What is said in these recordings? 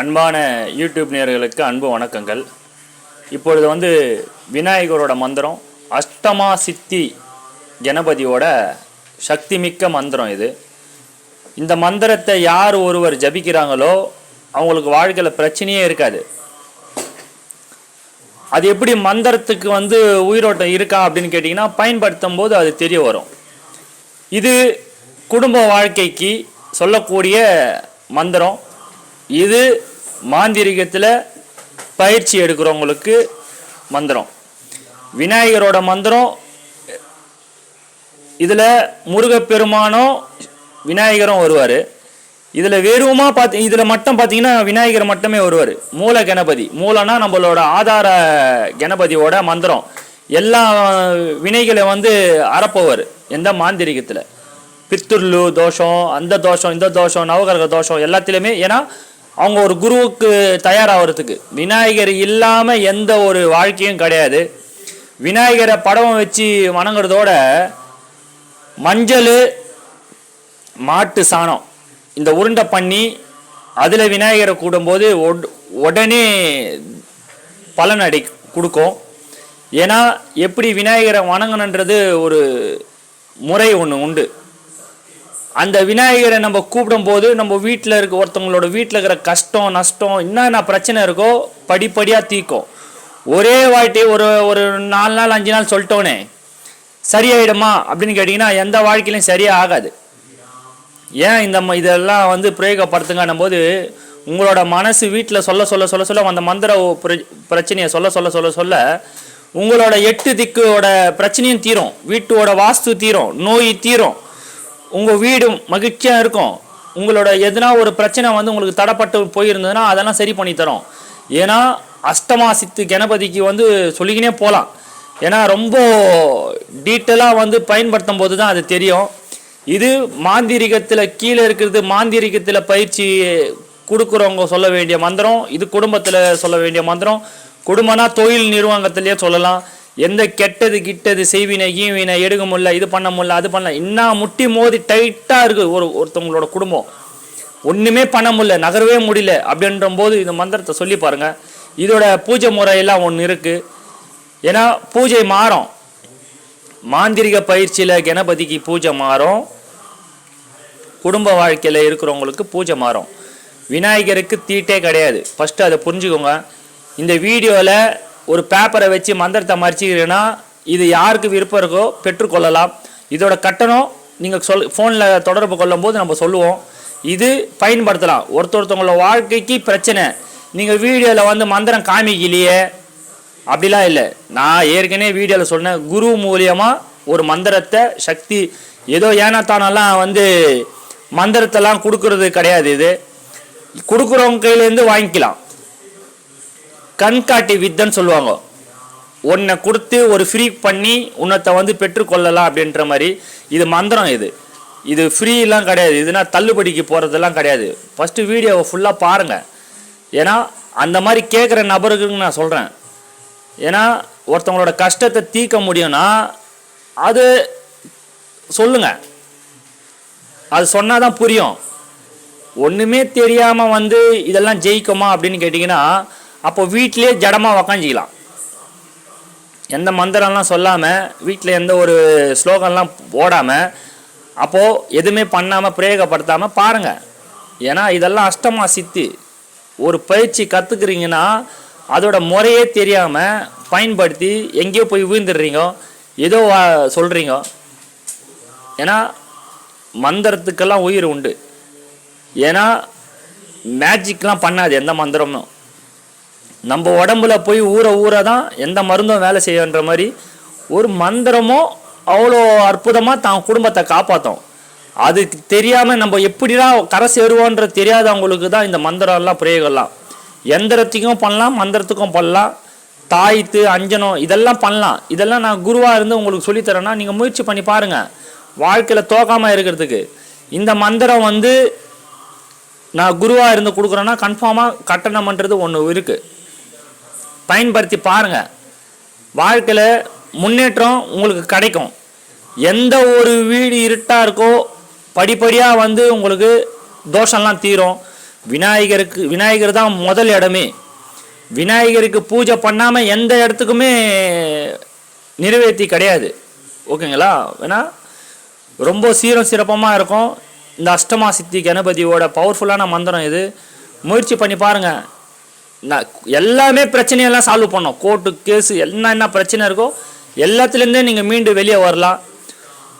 அன்பான யூடியூப் நேர்களுக்கு அன்பு வணக்கங்கள். இப்பொழுது வந்து விநாயகரோட மந்திரம் அஷ்டமா சித்தி கணபதியோட சக்தி மிக்க மந்திரம் இது. இந்த மந்திரத்தை யார் ஒருவர் ஜபிக்கிறாங்களோ அவங்களுக்கு வாழ்க்கையில் பிரச்சனையே இருக்காது. அது எப்படி மந்திரத்துக்கு வந்து உயிரோட்டம் இருக்கா அப்படின்னு கேட்டிங்கன்னா பயன்படுத்தும் போது அது தெரிய வரும். இது குடும்ப வாழ்க்கைக்கு சொல்லக்கூடிய மந்திரம். இது மாந்திரிகத்தில் பயிற்சி எடுக்கிறவங்களுக்கு மந்திரம். விநாயகரோட மந்திரம் இதில் முருகப்பெருமானும் விநாயகரும் வருவார். இதில் வெறுமா பார்த்து இதில் மட்டும் பார்த்தீங்கன்னா விநாயகர் மட்டுமே வருவார். மூல கணபதி மூலனா நம்மளோட ஆதார கணபதியோட மந்திரம். எல்லா வினைகளை வந்து அறப்பவர் எந்த மாந்திரிகத்தில். பித்துர்லு தோஷம் அந்த தோஷம் இந்த தோஷம் நவகிரக தோஷம் எல்லாத்துலேயுமே ஏன்னா அவங்க ஒரு குருவுக்கு தயாராகிறதுக்கு விநாயகர் இல்லாமல் எந்த ஒரு வாழ்க்கையும் கிடையாது. விநாயகரை படம் வச்சு வணங்குறதோட மஞ்சள் மாட்டு சாணம் இந்த உருண்டை பண்ணி அதில் விநாயகரை கூடும்போது உடனே பலன் அடி கொடுக்கும். ஏன்னா எப்படி விநாயகரை வணங்கணுன்றது ஒரு முறை ஒன்று உண்டு. அந்த விநாயகரை நம்ம கூப்பிடும்போது நம்ம வீட்டில் இருக்க ஒருத்தவங்களோட வீட்டில் இருக்கிற கஷ்டம் நஷ்டம் என்னென்ன பிரச்சனை இருக்கோ படிப்படியாக தீக்கும். ஒரே வாட்டி ஒரு ஒரு நாலு நாள் அஞ்சு நாள் சொல்லிட்டோனே சரியாயிடுமா? அப்படின்னு கேட்டிங்கன்னா எந்த வாழ்க்கையிலும் சரியாக ஆகாது. ஏன் இந்த ம- இதெல்லாம் வந்து பிரயோகப்படுத்துங்கன்னும் போது உங்களோட மனசு வீட்டில் சொல்ல சொல்ல சொல்ல சொல்ல அந்த மந்திர பிர- பிரச்சனையை சொல்ல சொல்ல சொல்ல சொல்ல உங்களோட எட்டு திக்கோட பிரச்சனையும் தீரும். வீட்டோட வாஸ்து தீரும். நோய் தீரும். உங்கள் வீடு மகிழ்ச்சியாக இருக்கும். உங்களோட எதனா ஒரு பிரச்சனை வந்து உங்களுக்கு தடப்பட்டு போயிருந்ததுன்னா அதெல்லாம் சரி பண்ணி ஏன்னா அஷ்டமா சித்து கணபதிக்கு வந்து சொல்லிக்கினே போகலாம் ஏன்னா ரொம்ப டீட்டெயிலாக வந்து பயன்படுத்தும் போது தான் அது தெரியும். இது மாந்திரிகத்தில் கீழே இருக்கிறது மாந்திரிகத்தில் பயிற்சி கொடுக்குறவங்க சொல்ல வேண்டிய மந்திரம் இது குடும்பத்தில் சொல்ல வேண்டிய மந்திரம். குடும்பம்னா தொழில் நிர்வாகத்திலேயே சொல்லலாம். எந்த கெட்டது கிட்டது செய்வினை ஈவினை எடுக்க முடியல இது பண்ண முடியல அது பண்ணல. இன்னும் முட்டி மோதி டைட்டாக இருக்குது ஒரு ஒருத்தவங்களோட குடும்பம். ஒன்றுமே பண்ண முடியல நகரவே முடியல அப்படின்ற போது இந்த மந்திரத்தை சொல்லி பாருங்கள் இதோட பூஜை முறையெல்லாம் ஒன்று இருக்குது ஏன்னா பூஜை மாறும். மாந்திரிக பயிற்சியில் கணபதிக்கு பூஜை மாறும். குடும்ப வாழ்க்கையில் இருக்கிறவங்களுக்கு பூஜை மாறும். விநாயகருக்கு தீட்டே கிடையாது. ஃபஸ்ட்டு அதை புரிஞ்சுக்கோங்க. இந்த வீடியோவில் ஒரு பேப்பரை வச்சு மந்திரத்தை மறைச்சிக்கிறீங்கன்னா இது யாருக்கு விருப்பம் இருக்கோ பெற்றுக்கொள்ளலாம் இதோட கட்டணம் நீங்கள் சொல் ஃபோனில் தொடர்பு கொள்ளும்போது நம்ம சொல்லுவோம். இது பயன்படுத்தலாம். ஒருத்தர் ஒருத்தவங்களோட வாழ்க்கைக்கு பிரச்சனை. நீங்கள் வீடியோவில் வந்து மந்திரம் காமிக்கலையே. அப்படிலாம் இல்லை. நான் ஏற்கனவே வீடியோவில் சொன்னேன் குரு மூலியமாக ஒரு மந்திரத்தை சக்தி ஏதோ ஏனத்தானெல்லாம் வந்து மந்திரத்தெல்லாம் கொடுக்கறது கிடையாது இது. கொடுக்குறவங்க கையிலேருந்து வாங்கிக்கலாம். கண்காட்டி வித்தன்னு சொல்லுவாங்க. உன்னை கொடுத்து ஒரு ஃப்ரீ பண்ணி உன்னத்தை வந்து பெற்றுக்கொள்ளலாம் அப்படின்ற மாதிரி இது மந்திரம் இது. இது ஃப்ரீலாம் கிடையாது. இதுனா தள்ளுபடிக்கு போகிறதெல்லாம் கிடையாது. ஃபஸ்ட்டு வீடியோவை ஃபுல்லாக பாருங்கள் ஏன்னா அந்த மாதிரி கேட்குற நபருக்கு நான் சொல்கிறேன் ஏன்னா ஒருத்தவங்களோட கஷ்டத்தை தீர்க்க முடியும்னா அது சொல்லுங்க. அது சொன்னால் தான் புரியும். ஒன்றுமே தெரியாமல் வந்து இதெல்லாம் ஜெயிக்குமா அப்படின்னு கேட்டிங்கன்னா அப்போ வீட்டிலே ஜடமாக உக்காஞ்சிக்கலாம் எந்த மந்திரம்லாம் சொல்லாமல் வீட்டில் எந்த ஒரு ஸ்லோகம்லாம் போடாமல் அப்போது எதுவுமே பண்ணாமல் பிரயோகப்படுத்தாமல் பாருங்கள் ஏன்னா இதெல்லாம் அஷ்டமா சித்தி. ஒரு பயிற்சி கற்றுக்குறீங்கன்னா அதோட முறையே தெரியாமல் பயன்படுத்தி எங்கேயோ போய் வீழ்ந்துடுறீங்க. ஏதோ சொல்கிறீங்க ஏன்னா மந்திரத்துக்கெல்லாம் உயிர் உண்டு. ஏன்னா மேஜிக்லாம் பண்ணாது எந்த மந்திரமும். நம்ம உடம்புல போய் ஊற ஊற தான் எந்த மருந்தும் வேலை செய்யன்ற மாதிரி ஒரு மந்திரமும் அவ்வளோ அற்புதமாக தான் குடும்பத்தை காப்பாற்றும் அது தெரியாமல் நம்ம எப்படிதான் கரை சேருவோன்ற தெரியாதவங்களுக்கு தான் இந்த மந்திரம்லாம் பிரயோகம்லாம். எந்திரத்துக்கும் பண்ணலாம் மந்திரத்துக்கும் பண்ணலாம். தாய்த்து அஞ்சனம் இதெல்லாம் பண்ணலாம். இதெல்லாம் நான் குருவாக இருந்து உங்களுக்கு சொல்லித்தரேன்னா நீங்கள் முயற்சி பண்ணி பாருங்கள் வாழ்க்கையில் தோக்காமல் இருக்கிறதுக்கு. இந்த மந்திரம் வந்து நான் குருவாக இருந்து கொடுக்குறேன்னா கன்ஃபார்மாக கட்டணம்ன்றது ஒன்று இருக்குது பயன்படுத்தி பாருங்கள் வாழ்க்கையில் முன்னேற்றம் உங்களுக்கு கிடைக்கும். எந்த ஒரு வீடு இருட்டாக இருக்கோ படிப்படியாக வந்து உங்களுக்கு தோஷம்லாம் தீரும். விநாயகருக்கு விநாயகர் தான் முதல் இடமே. விநாயகருக்கு பூஜை பண்ணாமல் எந்த இடத்துக்குமே நிறைவேற்றி கிடையாது. ஓகேங்களா? ஏன்னா ரொம்ப சீரம் சிறப்பமாக இருக்கும். இந்த அஷ்டமா சித்தி கணபதியோட பவர்ஃபுல்லான மந்திரம் இது. முயற்சி பண்ணி பாருங்கள் எல்லாமே பிரச்சனையெல்லாம் சால்வ் பண்ணோம். கோர்ட்டு கேஸு என்ன என்ன பிரச்சனை இருக்கோ எல்லாத்துலேருந்தே நீங்கள் மீண்டு வெளியே வரலாம்.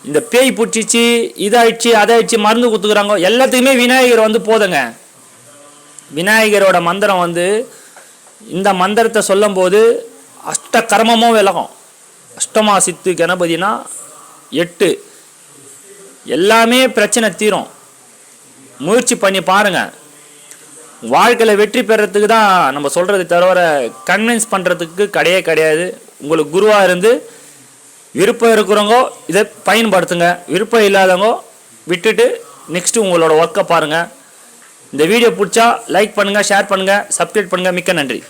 இந்த பேய் பிடிச்சிச்சு இதாயிடுச்சு அதாயிடுச்சு மருந்து குத்துக்குறாங்க. எல்லாத்துக்குமே விநாயகர் வந்து போதுங்க. விநாயகரோட மந்திரம் வந்து இந்த மந்திரத்தை சொல்லும்போது அஷ்ட கர்மமும் விலகும். அஷ்டமா சித்து கணபதினா எட்டு. எல்லாமே பிரச்சனை தீரும். முயற்சி பண்ணி பாருங்கள் வாழ்க்கையில் வெற்றி பெறத்துக்கு தான் நம்ம சொல்கிறது தவிர கன்வின்ஸ் பண்ணுறதுக்கு கிடையே கிடையாது. உங்களுக்கு குருவாக இருந்து விருப்பம் இருக்கிறவங்க இதை பயன்படுத்துங்க. விருப்பம் இல்லாதவங்க விட்டுட்டு நெக்ஸ்ட்டு உங்களோட ஒர்க்கை பாருங்கள் இந்த வீடியோ பிடிச்சா லைக் பண்ணுங்கள் ஷேர் பண்ணுங்கள் சப்ஸ்கிரைப் பண்ணுங்கள் மிக்க நன்றி.